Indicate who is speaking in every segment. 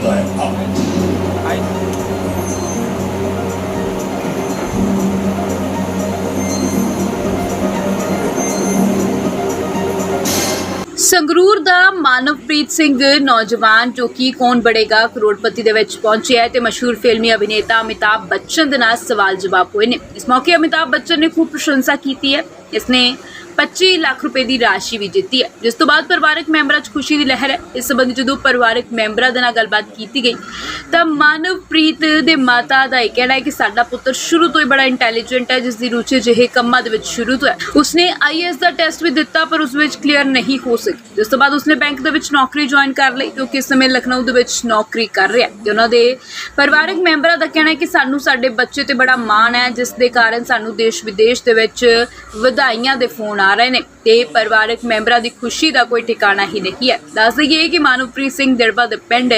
Speaker 1: होता है अब
Speaker 2: ਸੰਗਰੂਰ ਦਾ ਮਾਨਵਪ੍ਰੀਤ ਸਿੰਘ ਨੌਜਵਾਨ ਜੋ ਕਿ ਕੌਣ ਬੜੇਗਾ ਕਰੋੜਪਤੀ ਦੇ ਵਿੱਚ ਪਹੁੰਚਿਆ ਹੈ ਤੇ ਮਸ਼ਹੂਰ ਫਿਲਮੀ ਅਭਿਨੇਤਾ ਅਮਿਤਾਭ ਬੱਚਨ ਦੇ ਨਾਲ ਸਵਾਲ ਜਵਾਬ ਹੋਏ ਨੇ ਇਸ ਮੌਕੇ ਅਮਿਤਾਭ ਬੱਚਨ ਨੇ ਖੂਬ ਪ੍ਰਸ਼ੰਸਾ ਕੀਤੀ ਹੈ ਇਸਨੇ 25 ਲੱਖ ਰੁਪਏ ਦੀ ਰਾਸ਼ੀ ਵੀ ਜਿੱਤੀ ਹੈ। ਜਿਸ ਤੋਂ ਬਾਅਦ ਪਰਿਵਾਰਕ ਮੈਂਬਰਾਂ 'ਚ ਖੁਸ਼ੀ ਦੀ ਲਹਿਰ ਹੈ। ਇਸ ਸੰਬੰਧੀ ਜਦੋਂ ਪਰਿਵਾਰਕ ਮੈਂਬਰਾਂ ਦੇ ਨਾਲ ਗੱਲਬਾਤ ਕੀਤੀ ਗਈ, ਤਾਂ ਮਾਨਵਪ੍ਰੀਤ ਦੇ ਮਾਤਾ ਦਾ ਇਹ ਕਹਿਣਾ ਹੈ ਕਿ ਸਾਡਾ ਪੁੱਤਰ ਸ਼ੁਰੂ ਤੋਂ ਹੀ ਬੜਾ ਇੰਟੈਲੀਜੈਂਟ ਹੈ ਜਿਸ ਦੀ ਰੁਚੀ ਜਿਹੇ ਕੰਮਾਂ ਦੇ ਵਿੱਚ ਸ਼ੁਰੂ ਤੋਂ ਹੈ। ਉਸਨੇ ਆਈਐਸ ਦਾ ਟੈਸਟ ਵੀ ਦਿੱਤਾ, ਪਰ ਉਸ ਵਿੱਚ ਕਲੀਅਰ ਨਹੀਂ ਹੋ ਸਕੀ ਜਿਸ ਤੋਂ ਬਾਅਦ ਉਸਨੇ ਬੈਂਕ ਦੇ ਵਿੱਚ ਨੌਕਰੀ ਜੁਆਇਨ ਕਰ ਲਈ, ਕਿਉਂਕਿ ਇਸ ਸਮੇਂ ਲਖਨਊ ਦੇ ਵਿੱਚ ਨੌਕਰੀ ਕਰ ਰਿਹਾ ਹੈ। ਤੇ ਉਹਨਾਂ ਦੇ ਪਰਿਵਾਰਕ ਮੈਂਬਰਾਂ ਦਾ ਕਹਿਣਾ ਹੈ ਕਿ ਸਾਨੂੰ ਸਾਡੇ ਬੱਚੇ ਤੇ ਬੜਾ ਮਾਣ ਹੈ, ਜਿਸ ਦੇ ਕਾਰਨ ਸਾਨੂੰ ਦੇਸ਼ ਵਿਦੇਸ਼ ਦੇ ਵਿੱਚ ਵਧਾਈਆਂ ਦੇ ਫੋਨ ਆ ਰਹੇ ਨੇ ਤੇ ਪਰਿਵਾਰਕ ਮੈਂਬਰਾਂ ਦੀ ਖੁਸ਼ੀ ਦਾ ਕੋਈ ਠਿਕਾਣਾ ਹੀ ਨਹੀਂ ਹੈ ਦੱਸ ਦਈਏ ਕਿ ਮਾਨਵਪ੍ਰੀਤ ਸਿੰਘ ਦਿੜਬਾ ਦੇ ਪਿੰਡ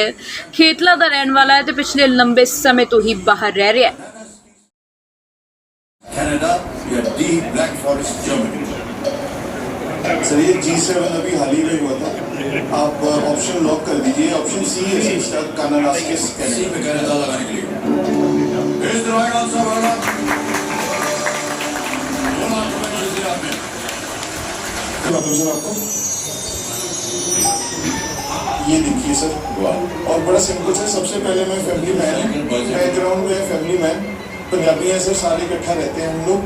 Speaker 2: ਖੇਤਲਾ ਦਾ ਰਹਿਣ ਵਾਲਾ ਹੈ ਤੇ ਪਿਛਲੇ ਲੰਬੇ ਸਮੇਂ ਤੋਂ ਹੀ ਬਾਹਰ ਰਹਿ ਰਿਹਾ ਹੈ
Speaker 1: कनाडा या the Black Forest Germany
Speaker 3: sir ये जी सेवन अभी हाल ही में हुआ था आप ऑप्शन लॉक कर दीजिए ऑप्शन सी है सी स्टार कानाडास्किस
Speaker 1: इसी पे कनाडा लगाने के लिए
Speaker 3: बताऊँ सर आपको। ये देखिए सर।
Speaker 1: वाह।
Speaker 3: और बड़ा सिंपल सर सबसे पहले मैं फैमिली मैन बैकग्राउंड में फैमिली मैन पंजाबी हैं सर सारे इकट्ठा रहते हैं हम लोग।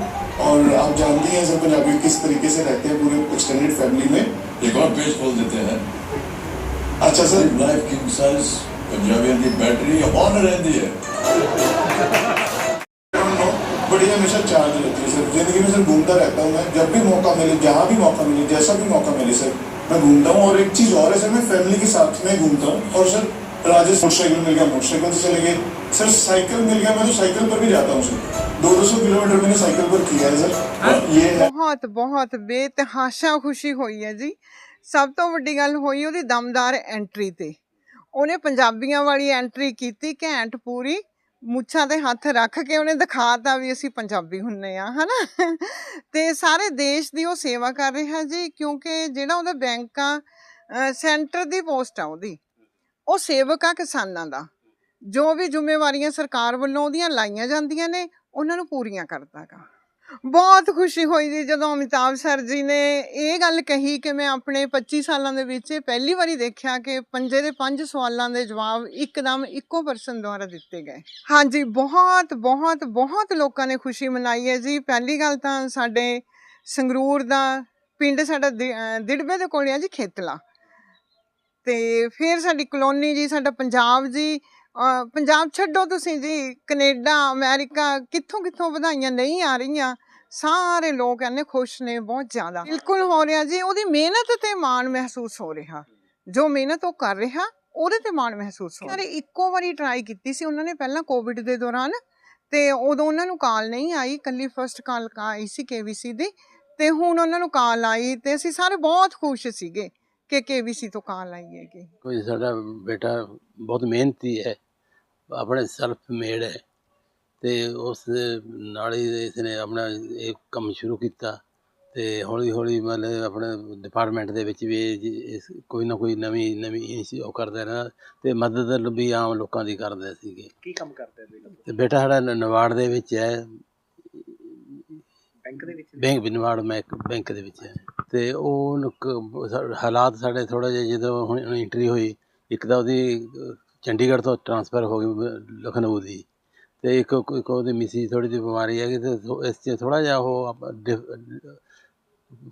Speaker 3: और आप जानते हैं सर पंजाबी किस तरीके से रहते हैं पूरे एक्सटेंडेड फैमिली में।
Speaker 1: एक और पेज खोल देते हैं।
Speaker 3: अच्छा सर।
Speaker 1: लाइफ किंग साइज़ पंजाबियों की बैटरी ऑन रहती है।
Speaker 3: बड़ी हमेशा चार्ज रहती है सर जिंदगी में सर घूमता रहता हूँ मैं जब भी मौका मिले जहाँ भी मौका मिले जैसा भी मौका मिले सर मैं घूमता हूँ और एक चीज और है सर मैं फैमिली के साथ में घूमता हूँ और सर राजेश मोटरसाइकिल मिल गया मोटरसाइकिल से चले गए सर साइकिल मिल गया मैं तो साइकिल पर भी जाता हूँ सर दो दो सौ किलोमीटर मैंने साइकिल पर किया है सर और ये है
Speaker 4: ਬਹੁਤ ਬਹੁਤ ਬੇਤਹਾਸ਼ਾ ਖੁਸ਼ੀ ਹੋਈ ਹੈ ਜੀ ਸਭ ਤੋਂ ਵੱਡੀ ਗੱਲ ਹੋਈ ਉਹਦੀ ਦਮਦਾਰ ਐਂਟਰੀ ਤੇ ਉਹਨੇ ਪੰਜਾਬੀਆਂ ਵਾਲੀ ਐਂਟਰੀ ਕੀਤੀ ਘੈਂਟ ਪੂਰੀ ਮੁੱਛਾਂ ਤੇ ਹੱਥ ਰੱਖ ਕੇ ਉਹਨੇ ਦਿਖਾਤਾ ਵੀ ਅਸੀਂ ਪੰਜਾਬੀ ਹੁੰਨੇ ਆ, ਹਨਾ? ਤੇ ਸਾਰੇ ਦੇਸ਼ ਦੀ ਉਹ ਸੇਵਾ ਕਰ ਰਿਹਾ ਜੀ, ਕਿਉਂਕਿ ਜਿਹੜਾ ਉਹਦਾ ਬੈਂਕ ਆ ਸੈਂਟਰ ਦੀ ਪੋਸਟ ਆ ਉਹਦੀ, ਉਹ ਸੇਵਕ ਆ ਕਿਸਾਨਾਂ ਦਾ। ਜੋ ਵੀ ਜ਼ਿੰਮੇਵਾਰੀਆਂ ਸਰਕਾਰ ਵੱਲੋਂ ਉਹਦੀਆਂ ਲਾਈਆਂ ਜਾਂਦੀਆਂ ਨੇ, ਉਹਨਾਂ ਨੂੰ ਪੂਰੀਆਂ ਕਰਦਾ ਗਾ ਬਹੁਤ ਖੁਸ਼ੀ ਹੋਈ ਜੀ ਜਦੋਂ ਅਮਿਤਾਭ ਸਰ ਜੀ ਨੇ ਇਹ ਗੱਲ ਕਹੀ ਕਿ ਮੈਂ ਆਪਣੇ 25 ਸਾਲਾਂ ਦੇ ਵਿੱਚ ਪਹਿਲੀ ਵਾਰੀ ਦੇਖਿਆ ਕਿ ਪੰਜੇ ਦੇ ਪੰਜ ਸਵਾਲਾਂ ਦੇ ਜਵਾਬ ਇੱਕਦਮ ਇੱਕੋ ਪਰਸਨ ਦੁਆਰਾ ਦਿੱਤੇ ਗਏ। ਹਾਂਜੀ, ਬਹੁਤ ਬਹੁਤ ਬਹੁਤ ਲੋਕਾਂ ਨੇ ਖੁਸ਼ੀ ਮਨਾਈ ਹੈ ਜੀ। ਪਹਿਲੀ ਗੱਲ ਤਾਂ ਸਾਡੇ ਸੰਗਰੂਰ ਦਾ ਪਿੰਡ ਸਾਡਾ ਦਿੜਬੇ ਦੇ ਕੋਲ ਆ ਜੀ ਖੇਤਲਾ। ਤੇ ਫਿਰ ਸਾਡੀ ਕਲੋਨੀ ਜੀ, ਸਾਡਾ ਪੰਜਾਬ ਜੀ ਪੰਜਾਬ ਛੱਡੋ ਤੁਸੀਂ ਜੀ, ਕੈਨੇਡਾ, ਅਮਰੀਕਾ, ਕਿੱਥੋਂ ਕਿੱਥੋਂ ਵਧਾਈਆਂ ਨਹੀਂ ਆ ਰਹੀਆਂ, ਸਾਰੇ ਲੋਕ ਇੰਨੇ ਖੁਸ਼ ਨੇ, ਬਹੁਤ ਜ਼ਿਆਦਾ। ਬਿਲਕੁਲ ਹੋ ਰਿਹਾ ਜੀ, ਉਹਦੀ ਮਿਹਨਤ ਤੇ ਮਾਣ ਮਹਿਸੂਸ ਹੋ ਰਿਹਾ। ਜੋ ਮਿਹਨਤ ਉਹ ਕਰ ਰਿਹਾ, ਉਹਦੇ ਤੇ ਮਾਣ ਮਹਿਸੂਸ ਹੋ ਰਿਹਾ। ਇੱਕੋ ਵਾਰੀ ਟਰਾਈ ਕੀਤੀ ਸੀ, ਉਹਨਾਂ ਨੇ ਪਹਿਲਾਂ ਕੋਵਿਡ ਦੇ ਦੌਰਾਨ, ਤੇ ਉਦੋਂ ਉਹਨਾਂ ਨੂੰ ਕਾਲ ਨਹੀਂ ਆਈ ਕੱਲੀ ਫਰਸਟ ਕਾਲ ਆਈ ਸੀ ਕੇਵੀਸੀ ਦੀ, ਤੇ ਹੁਣ ਉਹਨਾਂ ਨੂੰ ਕਾਲ ਆਈ, ਤੇ ਅਸੀਂ ਸਾਰੇ ਬਹੁਤ ਖੁਸ਼ ਸੀਗੇ ਕਿ ਕੇਵੀਸੀ ਤੋਂ ਕਾਲ ਆਈ ਹੈਗੀ।
Speaker 5: ਕੋਈ ਸਾਡਾ ਬੇਟਾ ਬਹੁਤ ਮਿਹਨਤੀ ਹੈ। ਆਪਣੇ ਸੈਲਫ ਮੇਡ ਹੈ ਤੇ ਉਸ ਨਾਲ ਹੀ ਇਸਨੇ ਆਪਣਾ ਇਹ ਕੰਮ ਸ਼ੁਰੂ ਕੀਤਾ ਤੇ ਹੌਲੀ ਹੌਲੀ ਮਤਲਬ ਆਪਣੇ ਡਿਪਾਰਟਮੈਂਟ ਦੇ ਵਿੱਚ ਵੀ ਇਸ ਕੋਈ ਨਾ ਕੋਈ ਨਵੀਂ ਨਵੀਂ ਉਹ ਕਰਦਾ ਰਹਿਣਾ ਤੇ ਮਦਦ ਵੀ ਆਮ ਲੋਕਾਂ ਦੀ ਕਰਦੇ ਸੀਗੇ।
Speaker 6: ਕੀ ਕੰਮ ਕਰਦਾ ਬੇਟਾ?
Speaker 5: ਤੇ ਬੇਟਾ ਸਾਡਾ ਨ- ਨਵਾੜ ਦੇ ਵਿੱਚ ਹੈ।
Speaker 6: ਬੈਂਕ ਦੇ ਵਿੱਚ?
Speaker 5: ਬੈਂਕ ਬਿਨਵਾੜ ਮੈਂ ਬੈਂਕ ਦੇ ਵਿੱਚ ਹੈ। ਤੇ ਉਹ ਹਾਲਾਤ ਸਾਡੇ ਥੋੜਾ ਜਿਹਾ ਜਦੋਂ ਹੁਣ ਐਂਟਰੀ ਹੋਈ ਇੱਕ ਤਾਂ ਉਹਦੀ ਚੰਡੀਗੜ੍ਹ ਤੋਂ ਟਰਾਂਸਫਰ ਹੋ ਗਈ ਲਖਨਊ ਦੀ। ਅਤੇ ਇੱਕ ਇੱਕ ਉਹਦੀ ਮਿਸੀ ਥੋੜ੍ਹੀ ਜਿਹੀ ਬਿਮਾਰੀ ਹੈਗੀ ਅਤੇ ਇਸ 'ਚ ਥੋੜ੍ਹਾ ਜਿਹਾ ਉਹ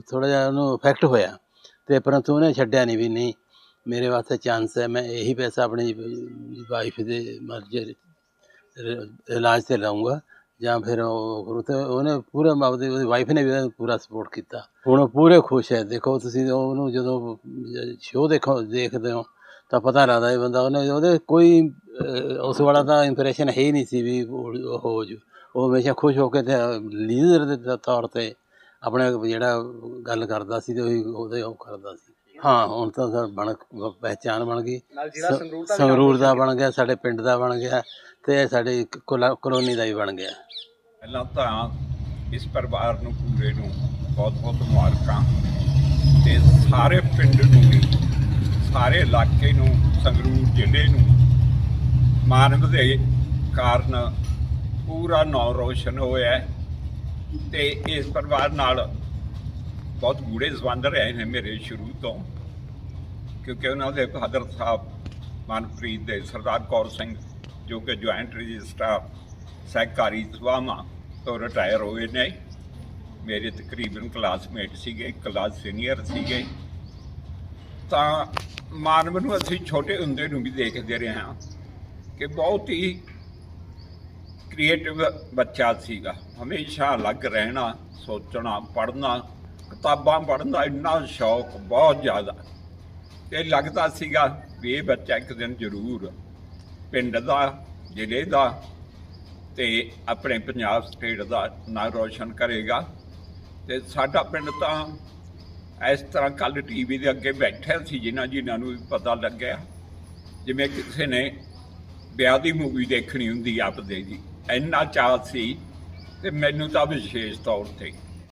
Speaker 5: ਥੋੜ੍ਹਾ ਜਿਹਾ ਉਹਨੂੰ ਇਫੈਕਟ ਹੋਇਆ। ਅਤੇ ਪਰੰਤੂ ਉਹਨੇ ਛੱਡਿਆ ਨਹੀਂ ਵੀ, ਨਹੀਂ, ਮੇਰੇ ਵਾਸਤੇ ਚਾਂਸ ਹੈ, ਮੈਂ ਇਹੀ ਪੈਸਾ ਆਪਣੀ ਵਾਈਫ ਦੇ ਮਰਜ਼ੀ ਇਲਾਜ ਤੇ ਲਾਉਂਗਾ ਜਾਂ ਫਿਰ ਉਹ ਕਰੂ ਉਹਨੇ ਪੂਰਾ ਆਪਦੀ, ਉਹਦੀ ਵਾਈਫ ਨੇ ਵੀ ਉਹਦਾ ਪੂਰਾ ਸਪੋਰਟ ਕੀਤਾ। ਹੁਣ ਉਹ ਪੂਰੇ ਖੁਸ਼ ਹੈ। ਦੇਖੋ ਤੁਸੀਂ ਉਹਨੂੰ ਜਦੋਂ ਸ਼ੋਅ ਦੇਖੋ, ਦੇਖਦੇ ਹੋ ਤਾਂ ਪਤਾ ਲੱਗਦਾ ਇਹ ਬੰਦਾ ਉਹਨੇ ਉਹਦੇ ਕੋਈ ਉਸ ਵਾਲਾ ਤਾਂ ਇੰਪ੍ਰੈਸ਼ਨ ਹੈ ਹੀ ਨਹੀਂ ਸੀ ਵੀ ਉਹ ਹੋ ਜੂ ਉਹ ਹਮੇਸ਼ਾ ਖੁਸ਼ ਹੋ ਕੇ ਤੇ ਲੀਡਰ ਦੇ ਤੌਰ ਤੇ ਆਪਣੇ ਜਿਹੜਾ ਗੱਲ ਕਰਦਾ ਸੀ ਤੇ ਉਹੀ ਉਹਦੇ ਉਹ ਕਰਦਾ ਸੀ। ਹਾਂ ਹੁਣ ਤਾਂ ਸਰ ਬਣ ਪਹਿਚਾਨ ਬਣ ਗਈ।
Speaker 6: ਸੰਗਰੂਰ ਦਾ
Speaker 5: ਬਣ ਗਿਆ ਸਾਡੇ ਪਿੰਡ ਦਾ ਬਣ ਗਿਆ ਤੇ ਸਾਡੀ ਕੋਲਾ- ਕਲੋਨੀ ਦਾ ਵੀ ਬਣ ਗਿਆ।
Speaker 7: ਪਹਿਲਾਂ ਤਾਂ ਇਸ ਪਰਿਵਾਰ ਨੂੰ ਪੂਰੇ ਨੂੰ ਬਹੁਤ ਬਹੁਤ ਮੁਬਾਰਕਾਂ। ਤੇ ਸਾਰੇ ਪਿੰਡ ਨੂੰ ਵੀ ਸਾਰੇ ਇਲਾਕੇ ਨੂੰ, ਸੰਗਰੂਰ ਜ਼ਿਲ੍ਹੇ ਨੂੰ ਮਾਨਵ ਦੇ ਕਾਰਨ ਪੂਰਾ ਨਾਂ ਰੋਸ਼ਨ ਹੋਇਆ ਹੈ ਤੇ ਇਸ ਪਰਿਵਾਰ ਨਾਲ ਬਹੁਤ ਗੂੜੇ ਸੰਬੰਧ ਰਹੇ ਨੇ ਮੇਰੇ ਸ਼ੁਰੂ ਤੋਂ, ਕਿਉਂਕਿ ਉਹਨਾਂ ਦੇ ਫਾਦਰ ਸਾਹਿਬ ਮਨਪ੍ਰੀਤ ਦੇ ਸਰਦਾਰ ਕੌਰ ਸਿੰਘ, ਜੋ ਕਿ ਜੁਆਇੰਟ ਰਜਿਸਟਰਾਰ ਸਹਿਕਾਰੀ ਸਵਾਮਾ ਤੋਂ ਰਿਟਾਇਰ ਹੋਏ ਨੇ। ਮੇਰੇ ਤਕਰੀਬਨ ਕਲਾਸਮੇਟ ਸੀਗੇ ਕਲਾਸ ਸੀਨੀਅਰ ਸੀਗੇ। ਤਾਂ ਮਾਨਵ ਨੂੰ ਅਸੀਂ ਛੋਟੇ ਹੁੰਦੇ ਨੂੰ ਵੀ ਦੇਖਦੇ ਰਹੇ ਹਾਂ ਕਿ ਬਹੁਤ ਹੀ ਕ੍ਰੀਏਟਿਵ ਬੱਚਾ ਸੀਗਾ। ਹਮੇਸ਼ਾ ਅਲੱਗ ਰਹਿਣਾ, ਸੋਚਣਾ, ਪੜ੍ਹਨਾ, ਕਿਤਾਬਾਂ ਪੜ੍ਹਨ ਦਾ ਇੰਨਾ ਸ਼ੌਕ ਬਹੁਤ ਜ਼ਿਆਦਾ। ਤੇ ਲੱਗਦਾ ਸੀਗਾ ਵੀ ਇਹ ਬੱਚਾ ਇੱਕ ਦਿਨ ਜ਼ਰੂਰ ਪਿੰਡ ਦਾ, ਜ਼ਿਲ੍ਹੇ ਦਾ ਤੇ ਆਪਣੇ ਪੰਜਾਬ ਸਟੇਟ ਦਾ ਨਾਂ ਰੋਸ਼ਨ ਕਰੇਗਾ। ਤੇ ਸਾਡਾ ਪਿੰਡ ਤਾਂ ਇਸ ਤਰ੍ਹਾਂ ਕੱਲ ਟੀਵੀ ਦੇ ਅੱਗੇ ਬੈਠੇ ਸੀ ਜਿਨ੍ਹਾਂ ਜਿਨ੍ਹਾਂ ਨੂੰ ਪਤਾ ਲੱਗਿਆ। ਜਿਵੇਂ ਕਿਸੇ ਨੇ ਵਿਆਹ ਦੀ ਮੂਵੀ ਦੇਖਣੀ ਹੁੰਦੀ ਆਪਦੇ ਜੀ ਇੰਨਾ ਚਾਅ ਸੀ ਤੇ ਮੈਨੂੰ ਤਾਂ ਵਿਸ਼ੇਸ਼ ਤੌਰ ਤੇ।